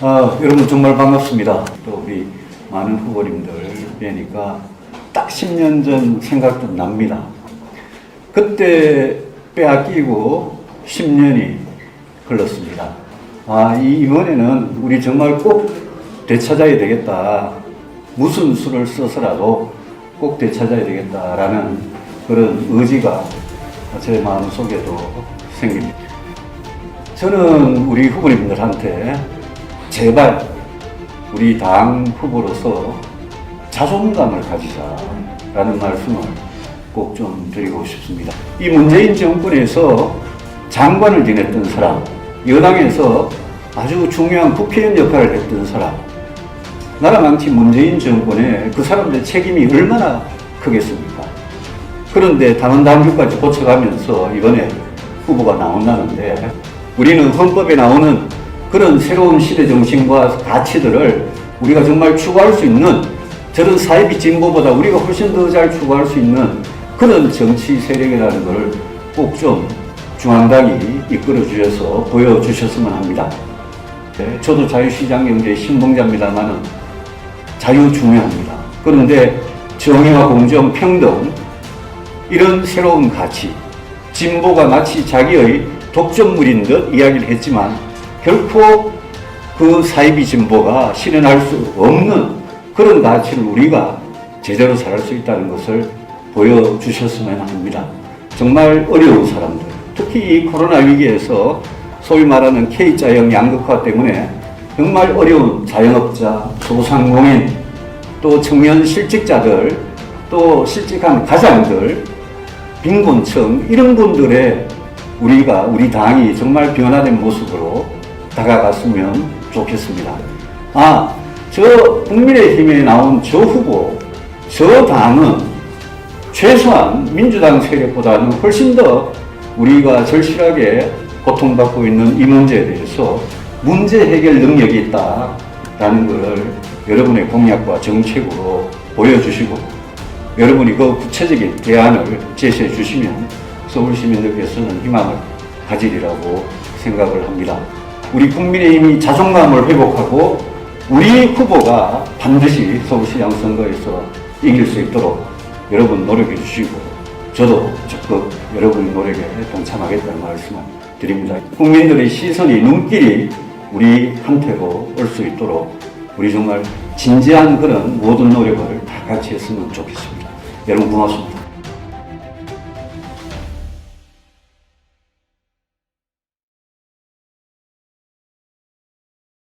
아, 여러분 정말 반갑습니다. 또 우리 많은 후보님들 뵈니까 딱 10년 전 생각 좀 납니다. 그때 빼앗기고 10년이 흘렀습니다. 아, 이- 이번에는 우리 정말 꼭 되찾아야 되겠다. 무슨 수를 써서라도 꼭 되찾아야 되겠다라는 그런 의지가 제 마음 속에도 생깁니다. 저는 우리 후보님들한테 제발 우리 당 후보로서 자존감을 가지자라는 말씀을 꼭 좀 드리고 싶습니다. 이 문재인 정권에서 장관을 지냈던 사람, 여당에서 아주 중요한 국회의원 역할을 했던 사람, 나라 망친 문재인 정권에 그 사람들의 책임이 얼마나 크겠습니까? 그런데 당헌 당규까지 고쳐가면서 이번에 후보가 나온다는데 우리는 헌법에 나오는 그런 새로운 시대 정신과 가치들을 우리가 정말 추구할 수 있는 저런 사회비 진보보다 우리가 훨씬 더 잘 추구할 수 있는 그런 정치 세력이라는 걸꼭좀 중앙당이 이끌어 주셔서 보여주셨으면 합니다. 네, 저도 자유시장 경제 신봉자입니다만은 자유 중요합니다. 그런데 정의와 공정, 평등 이런 새로운 가치, 진보가 마치 자기의 독점물인 듯 이야기를 했지만 결코 그 사이비 진보가 실현할 수 없는 그런 가치를 우리가 제대로 살할 수 있다는 것을 보여주셨으면 합니다. 정말 어려운 사람들, 특히 이 코로나 위기에서 소위 말하는 K자형 양극화 때문에 정말 어려운 자영업자, 소상공인, 또 청년 실직자들, 또 실직한 가장들, 빈곤층 이런 분들의 우리가 우리 당이 정말 변화된 모습으로 다가갔으면 좋겠습니다. 아, 저 국민의힘에 나온 저 후보, 저 당은 최소한 민주당 세력보다는 훨씬 더 우리가 절실하게 고통받고 있는 이 문제에 대해서 문제 해결 능력이 있다라는 것을 여러분의 공약과 정책으로 보여주시고 여러분이 그 구체적인 대안을 제시해 주시면 서울 시민들께서는 희망을 가지리라고 생각을 합니다. 우리 국민의힘이 자존감을 회복하고 우리 후보가 반드시 서울시장 선거에서 이길 수 있도록 여러분 노력해 주시고 저도 적극 여러분의 노력에 동참하겠다는 말씀을 드립니다. 국민들의 시선이 눈길이 우리한테로 올 수 있도록 우리 정말 진지한 그런 모든 노력을 다 같이 했으면 좋겠습니다. 여러분 고맙습니다.